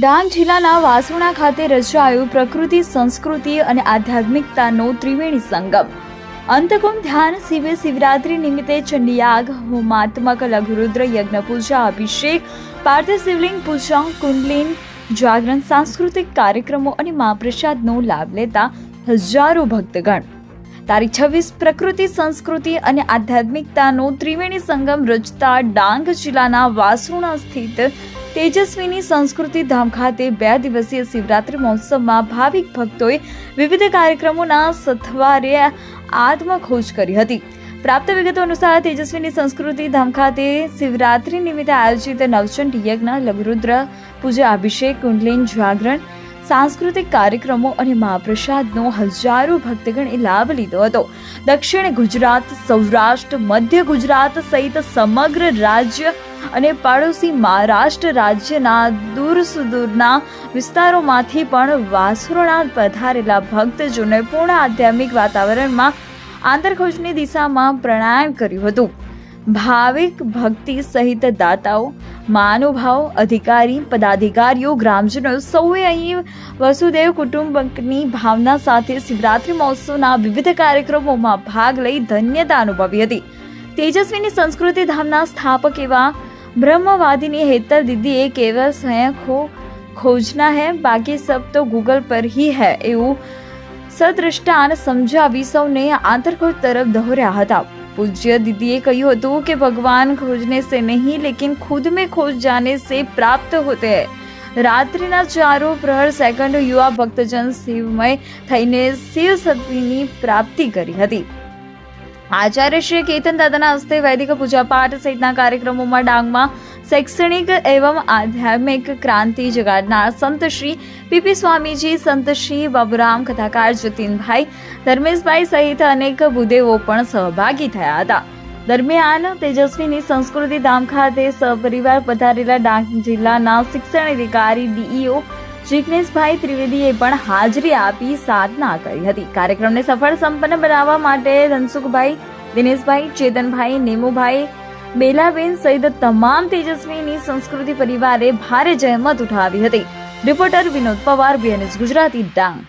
ડાંગ જિલ્લાના વાસુણા ખાતે રચાયું પ્રકૃતિ, સંસ્કૃતિ અને આધ્યાત્મિકતાનો ત્રિવેણી સંગમ. અંતકુમ ધ્યાન શિવે શિવરાત્રી નિમિત્તે ચંડીયાગ, હોમાત્મક, લઘુરુદ્ર યજ્ઞ પૂજા અભિષેક પાર્થિવ શિવલિંગ પૂજા કુંડલિન, જાગરણ, સાંસ્કૃતિક કાર્યક્રમો અને મહાપ્રસાદનો લાભ લેતા હજારો ભક્તગણ. તારીખ છવ્વીસ પ્રકૃતિ, સંસ્કૃતિ અને આધ્યાત્મિકતાનો ત્રિવેણી સંગમ રચતા ડાંગ જિલ્લાના વાસુણા સ્થિત તેજસ્વીની સંસ્કૃતિ ધામ ખાતે બે દિવસીય શિવરાત્રિ મહોત્સવમાં ભાવિક ભક્તોએ વિવિધ કાર્યક્રમોના સથવારે આત્મખોજ કરી હતી. પ્રાપ્ત વિગતો અનુસાર તેજસ્વીની સંસ્કૃતિ ધામ ખાતે શિવરાત્રિ નિમિત્તે આયોજિત નવચંડ યજ્ઞ, લઘુરુદ્ર પૂજા, અભિષેક, કુંડલિન, જાગરણ, સાંસ્કૃતિક કાર્યક્રમો અને મહાપ્રસાદનો હજારો ભક્તગણે લાભ લીધો હતો. દક્ષિણ ગુજરાત, સૌરાષ્ટ્ર, મધ્ય ગુજરાત સહિત સમગ્ર રાજ્ય અને પાડોશી મહારાષ્ટ્ર રાજ્યના દૂર સુદૂરના વિસ્તારોમાંથી પણ વાસુરણા પધારેલા ભક્તજોને પૂર્ણ આધ્યાત્મિક વાતાવરણમાં આંતરખોજની દિશામાં પ્રણામ કર્યું હતું. ભાવિક ભક્તિ સહિત દાતાઓ, મહાનુભાવ, અધિકારી, પદાધિકારીઓ, ગ્રામજનો સૌએ અહીં વસુદેવ કુટુંબકની ભાવના સાથે શિવરાત્રિ મહોત્સવના વિવિધ કાર્યક્રમોમાં ભાગ લઈ ધન્યતા અનુભવી હતી. તેજસ્વીની સંસ્કૃતિ ધામના સ્થાપક એવા ब्रह्मवादिनी हेतल दीदी ये केवल स्वयं खो खोजना है बाकी सब तो गूगल पर ही है એવું સદ્રષ્ટાન સમજાવી સૌને આંતરખોજ તરફ દોહર્યા હતા પૂજ્ય દીદીએ કહ્યું હતું કે ભગવાન खोजने से नहीं लेकिन खुद में खोज जाने से प्राप्त होते हैं રાત્રિના ચારો પ્રહર સેકન્ડ યુવા ભક્તજન શિવમય થઈને શિવ સતીની પ્રાપ્તિ કરી હતી આચાર્ય શ્રી કેતન દાદાના હસ્તે વૈદિક પૂજાપાઠ સહિતના કાર્યક્રમોમાં ડાંગમાં શૈક્ષણિક એવં આધ્યાત્મિક ક્રાંતિ જગાડનાર સંત શ્રી પીપી સ્વામીજી, સંત શ્રી બાબુરામ કથાકાર જતીનભાઈ, ધર્મેશભાઈ સહિત અનેક ભૂદેવો પણ સહભાગી થયા હતા. દરમિયાન તેજસ્વીની સંસ્કૃતિ ધામ ખાતે સપરિવાર પધારેલા ડાંગ જિલ્લાના શિક્ષણ અધિકારી ડીઈઓ જિગ્નેશભાઈ ત્રિવેદીએ પણ હાજરી આપી સાધના કરી હતી. કાર્યક્રમને સફળ સંપન્ન બનાવવા માટે ધનસુખભાઈ, દિનેશભાઈ, ચેતનભાઈ, નેમુભાઈ, બેલાબેન સહિત તમામ તેજસ્વીની સંસ્કૃતિ પરિવારે ભારે જહેમત ઉઠાવી હતી. Reporter Vinod Pawar BNS Gujarati Dang.